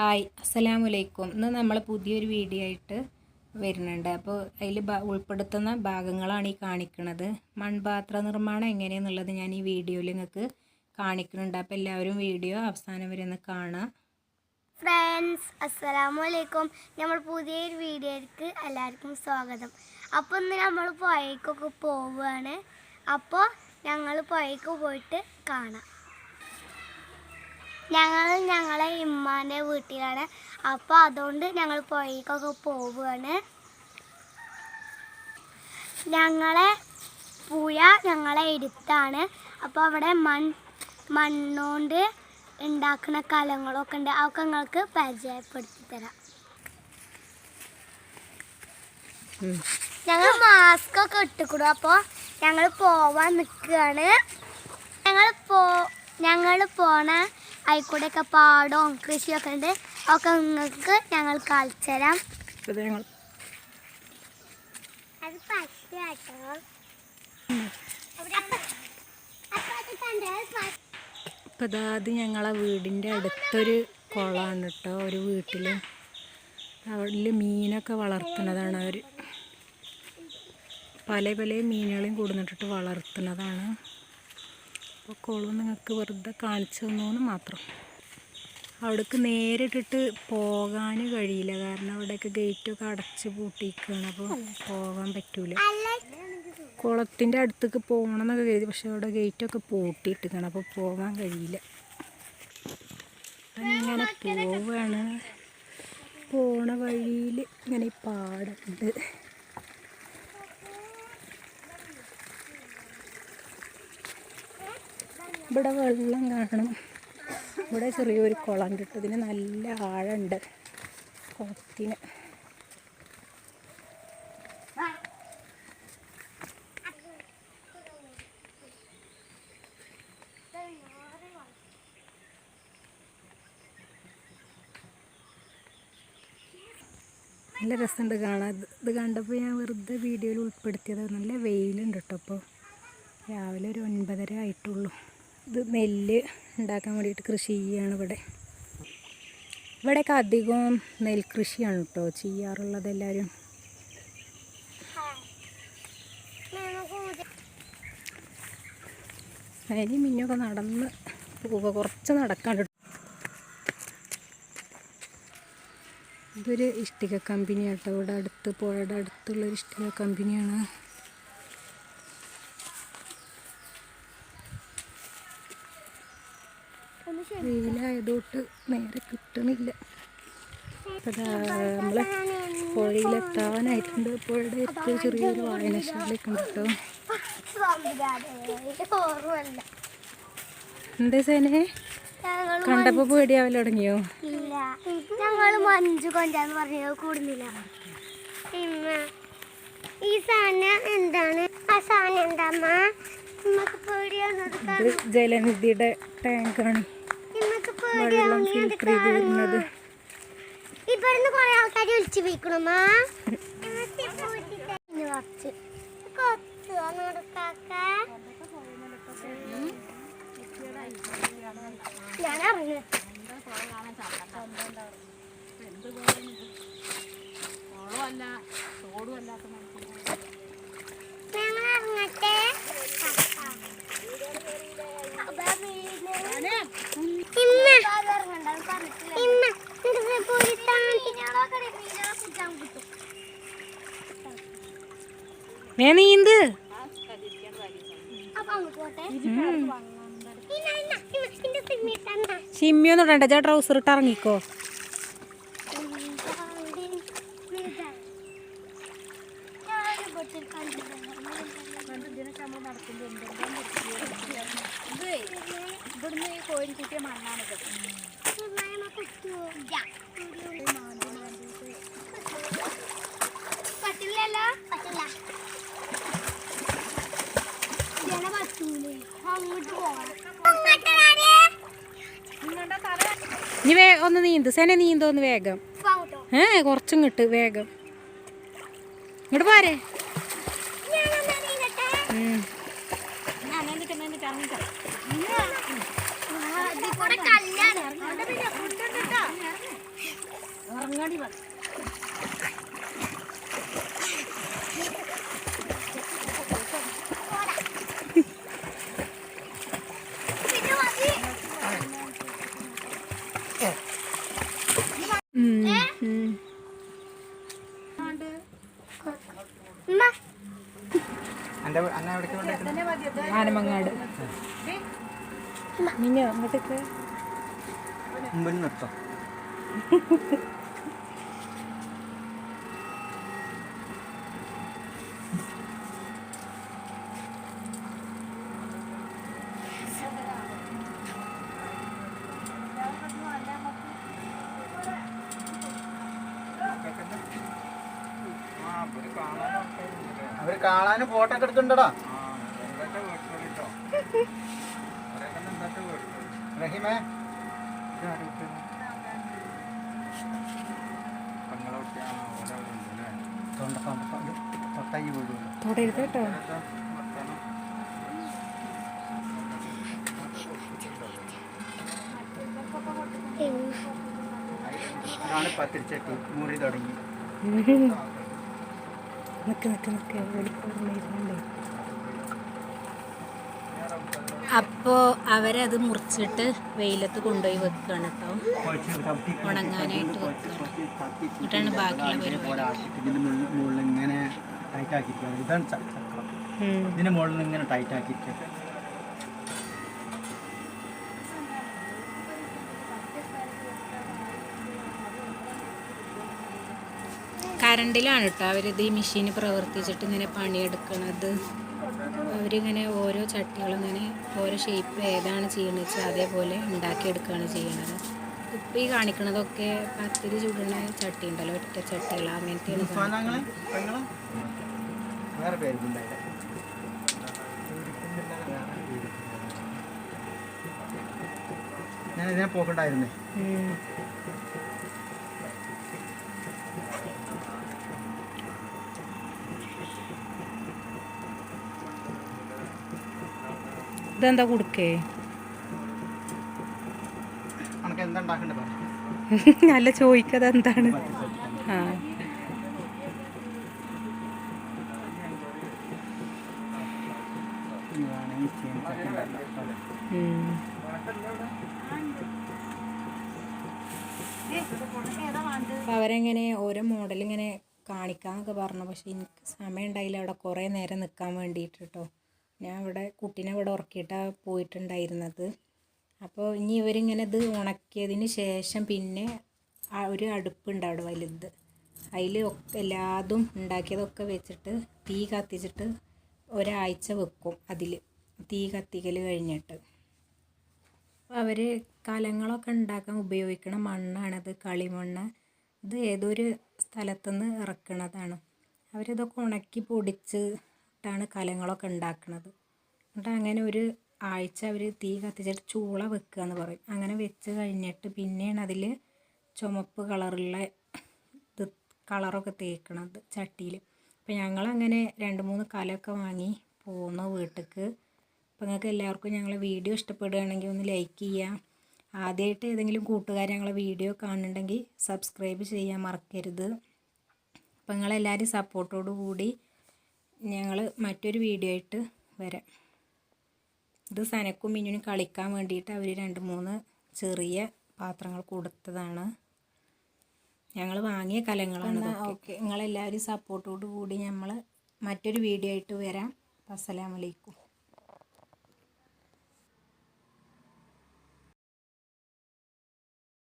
Hi അസ്സലാമു അലൈക്കും ഇന്ന് നമ്മൾ പുതിയൊരു വീഡിയോ ആയിട്ട് വരുന്നുണ്ട്. അപ്പോൾ അതിൽ ഉൾപ്പെടുത്തുന്ന ഭാഗങ്ങളാണ് ഈ കാണിക്കുന്നത് മൺപാത്ര നിർമ്മാണം എങ്ങനെയെന്നുള്ളത് ഞാൻ ഈ വീഡിയോയിൽ നിങ്ങൾക്ക് കാണിക്കുന്നുണ്ട്. അപ്പോൾ എല്ലാവരും വീഡിയോ അവസാനം വരെ ഒന്ന് കാണാം. ഫ്രണ്ട്സ് അസ്സലാമു അലൈക്കും നമ്മൾ പുതിയൊരു വീഡിയോയിലേക്ക് എല്ലാവർക്കും സ്വാഗതം. അപ്പോൾ ഇന്ന് നമ്മൾ പുഴയ്ക്കൊക്കെ പോവുകയാണ് അപ്പോൾ ഞങ്ങൾ പുഴയ്ക്ക് പോയിട്ട് കാണാം. ഞങ്ങൾ ഞങ്ങളെ ഇമ്മാന്റെ വീട്ടിലാണ്. അപ്പോൾ അതുകൊണ്ട് ഞങ്ങൾ പുഴയ്ക്കൊക്കെ പോവുകയാണ് ഞങ്ങളെ പുഴ ഞങ്ങളെ എടുത്താണ്. അപ്പോൾ അവിടെ മൺ മണ്ണുകൊണ്ട് ഉണ്ടാക്കുന്ന കലങ്ങളൊക്കെ ഉണ്ട്. അതൊക്കെ നിങ്ങൾക്ക് പരിചയപ്പെടുത്തി തരാം. ഞങ്ങൾ മാസ്ക് ഒക്കെ ഇട്ടുകൂടും അപ്പോൾ ഞങ്ങൾ പോവാൻ നിൽക്കുകയാണ് ഞങ്ങൾ പോ ഞങ്ങൾ പോണ ആയിക്കൂടെയൊക്കെ പാടവും കൃഷിയൊക്കെ ഉണ്ട്. ഒക്കെ നിങ്ങൾക്ക് ഞങ്ങൾ കാണിച്ചു തരാം അത് ഇതാത് ഞങ്ങളെ വീടിന്റെ അടുത്തൊരു കുളമാണ് കേട്ടോ. ഒരു വീട്ടിൽ അവിടെ മീനൊക്കെ വളർത്തുന്നതാണ് അവർ പല പല മീനുകളെയും കൂടുന്നിട്ടിട്ട് വളർത്തുന്നതാണ്. അപ്പോൾ കുളം നിങ്ങൾക്ക് വെറുതെ കാണിച്ചു തന്നു മാത്രം. അവിടേക്ക് നേരിട്ടിട്ട് പോകാൻ കഴിയില്ല. കാരണം അവിടെയൊക്കെ ഗേറ്റൊക്കെ അടച്ച് പൂട്ടിയിരിക്കുകയാണ്. അപ്പോൾ പോകാൻ പറ്റൂല. കുളത്തിന്റെ അടുത്തേക്ക് പോകണം എന്നൊക്കെ കരുതി. പക്ഷെ അവിടെ ഗേറ്റൊക്കെ പൂട്ടിയിട്ടിരിക്കണം അപ്പോൾ പോകാൻ കഴിയില്ല. അങ്ങനെ പോവുകയാണ് പോണ വഴിയിൽ ഇങ്ങനെ പാടുണ്ട് ഇവിടെ വെള്ളം കാണണം. ഇവിടെ ചെറിയൊരു കുളം കിട്ടും. ഇതിന് നല്ല ആഴമുണ്ട്. കുളത്തിന്. നല്ല രസമുണ്ട് കാണാൻ. ഇത് കണ്ടപ്പോൾ ഞാൻ വെറുതെ വീഡിയോയിൽ ഉൾപ്പെടുത്തിയത്. നല്ല വെയിലുണ്ട് കേട്ടോ അപ്പോൾ. രാവിലെ ഒരു ഒൻപതര ആയിട്ടുള്ളൂ. ഇത് നെല്ല് ഉണ്ടാക്കാൻ വേണ്ടിയിട്ട് കൃഷി ചെയ്യുകയാണ് ഇവിടെ. ഇവിടെയൊക്കെ അധികവും നെൽകൃഷിയാണ് കേട്ടോ ചെയ്യാറുള്ളത് എല്ലാവരും. അതിന് മിന്നൊക്കെ നടന്ന് പോവുക. കുറച്ച് നടക്കാണ്ട്. ഇതൊരു ഇഷ്ടിക കമ്പനിയാട്ടോ ഇവിടെ അടുത്ത് പുഴയുടെ അടുത്തുള്ളൊരു ഇഷ്ടിക കമ്പനിയാണ്. വെയിലായതോട്ട് നേരെ കിട്ടണില്ല. നമ്മളെ നമ്മൾ പുഴയിലെത്താനായിട്ടുണ്ട് പുഴയുടെ ഏറ്റവും ചെറിയൊരു വായനശാലയൊക്കെ ഉണ്ട് കേട്ടോ. എന്താ സേനെ? കണ്ടപ്പോ പേടിയാവൽ തുടങ്ങിയോ? ഞങ്ങൾ മഞ്ജു കൊണ്ടാന്ന് പറഞ്ഞത് കൂടുന്നില്ല. ഈ സാന എന്താണ്? ആ സാധനം എന്താ ജലനിധിയുടെ ടാങ്കാണ് ഫിൽറ്റർ ചെയ്ത് വരുന്നത് ഇവിടുന്ന് കുറെ ആൾക്കാർ വിളിച്ചു പോയിക്കണമ്മ കുറച്ച് കൊച്ചു നടക്കാക്ക ഞാൻ സിമ്മി തന്നാ. ചിമ്മിയൊന്നും ഇടണ്ട. ചേ ട്രൗസർ ഇട്ട് ഇറങ്ങിക്കോ. പറ്റില്ലല്ലോ ഇനി ഒന്ന് നീന്ത്. സെനെ നീന്തോന്ന് വേഗം. ഏ കുറച്ചും കിട്ട് വേഗം. ഇങ്ങോട്ട് പോരെ. ഞാനൊന്ന് ആനമങ്ങാട്. അങ്ങോട്ടേക്ക് മുമ്പിൽ നിർത്താം അവർ കാണാനും ഫോട്ടോ ഒക്കെ എടുക്കണ്ടടാ റഹിമേ. തൊട്ടായി തൊടരുത് കേട്ടോ. പത്തിരിച്ചട്ടി. തുടങ്ങി. നിക്ക് നിൽക്ക് നിൽക്ക് ഓടിപ്പോയിരുന്നുണ്ടേ അപ്പോൾ അവരത് മുറിച്ചിട്ട് വെയിലത്ത് കൊണ്ടുപോയി വെക്കുകയാണ് കേട്ടോ ഉണങ്ങാനായിട്ട് വെക്കുകയാണ് എന്നിട്ടാണ് ബാക്കിയുള്ള പരിപാടി ഇതിന്റെ മുകളിൽ ഇങ്ങനെ ടൈറ്റ് ആക്കി ഇതാണ് ഇതിന്റെ മുകളിൽ ഇങ്ങനെ ടൈറ്റ് ആക്കിയിരിക്കുക കറണ്ടിലാണ് കേട്ടോ അവരിത് ഈ മെഷീൻ പ്രവർത്തിച്ചിട്ട് ഇങ്ങനെ പണിയെടുക്കണത്. അവരിങ്ങനെ ഓരോ ചട്ടികളും ഇങ്ങനെ ഓരോ ഷേപ്പ് ഏതാണ് ചെയ്യണത് വെച്ചാൽ അതേപോലെ ഉണ്ടാക്കിയെടുക്കുകയാണ് ചെയ്യുന്നത് ഇപ്പം ഈ കാണിക്കണതൊക്കെ പത്തിരി ചുടുന്ന ചട്ടി ഉണ്ടല്ലോ ഒറ്റ ചട്ടികൾ അങ്ങനത്തെയാണ് പേരുണ്ടായില്ല. ഞാൻ ഇതിനെ പോക്കണ്ടായിരുന്നേ. ഇതെന്താ കൊടുക്കേ? അല്ല ചോദിക്കത് എന്താണ്? ആ. അവരെങ്ങനെ ഓരോ മോഡൽ ഇങ്ങനെ കാണിക്കാന്നൊക്കെ പറഞ്ഞു. പക്ഷെ എനിക്ക് സമയം ഉണ്ടായില്ല അവിടെ കുറേ നേരം നിൽക്കാൻ വേണ്ടിയിട്ട് കേട്ടോ ഞാൻ ഇവിടെ കുട്ടീനെ ഇവിടെ ഉറക്കിയിട്ടാണ് പോയിട്ടുണ്ടായിരുന്നത്. അപ്പോൾ ഇനി ഇവരിങ്ങനെ ഇത് ഉണക്കിയതിന് ശേഷം പിന്നെ ഒരു അടുപ്പുണ്ട് അവിടെ വലുത്. അതിൽ എല്ലാതും ഉണ്ടാക്കിയതൊക്കെ വെച്ചിട്ട് തീ കത്തിച്ചിട്ട് ഒരാഴ്ച വെക്കും അതിൽ. തീ കത്തിക്കൽ കഴിഞ്ഞിട്ട്. അവർ കലങ്ങളൊക്കെ ഉണ്ടാക്കാൻ ഉപയോഗിക്കുന്ന മണ്ണാണത് കളിമണ്ണ്. ഇത് ഏതൊരു സ്ഥലത്തുനിന്ന് ഇറക്കണതാണ്. അവരിതൊക്കെ ഉണക്കി പൊടിച്ചിട്ടാണ് കലങ്ങളൊക്കെ ഉണ്ടാക്കുന്നത് എന്നിട്ട് അങ്ങനെ ഒരു ആഴ്ച അവർ തീ കത്തിച്ചിട്ട് ചൂള വെക്കുക എന്ന് പറയും. അങ്ങനെ വെച്ച് കഴിഞ്ഞിട്ട് പിന്നെയാണ് അതിൽ ചുമപ്പ് കളറുള്ള കളറൊക്കെ തേക്കണത് ചട്ടിയിൽ അപ്പോൾ ഞങ്ങളങ്ങനെ രണ്ട് മൂന്ന് കലമൊക്കെ വാങ്ങി പോന്നു വീട്ടിലേക്ക് അപ്പോൾ നിങ്ങൾക്ക് എല്ലാവർക്കും ഞങ്ങളെ വീഡിയോ ഇഷ്ടപ്പെടുകയാണെങ്കിൽ ഒന്ന് ലൈക്ക് ചെയ്യുക. ആദ്യമായിട്ട് ഏതെങ്കിലും കൂട്ടുകാർ ഞങ്ങളെ വീഡിയോ കാണുന്നുണ്ടെങ്കിൽ സബ്സ്ക്രൈബ് ചെയ്യാൻ മറക്കരുത്. അപ്പോൾ നിങ്ങളെല്ലാവരും സപ്പോർട്ടോടു കൂടി ഞങ്ങൾ മറ്റൊരു വീഡിയോ ആയിട്ട് വരാം. ഇത് സനക്കും മിന്നുനും കളിക്കാൻ വേണ്ടിയിട്ട് അവർ രണ്ട് മൂന്ന് ചെറിയ പാത്രങ്ങൾ കൊടുത്തതാണ്. ഞങ്ങൾ വാങ്ങിയ കലങ്ങളാണ് ഓക്കെ നിങ്ങളെല്ലാവരും സപ്പോർട്ടോടു കൂടി നമ്മൾ മറ്റൊരു വീഡിയോ ആയിട്ട് വരാം. അസ്സലാമലൈക്കും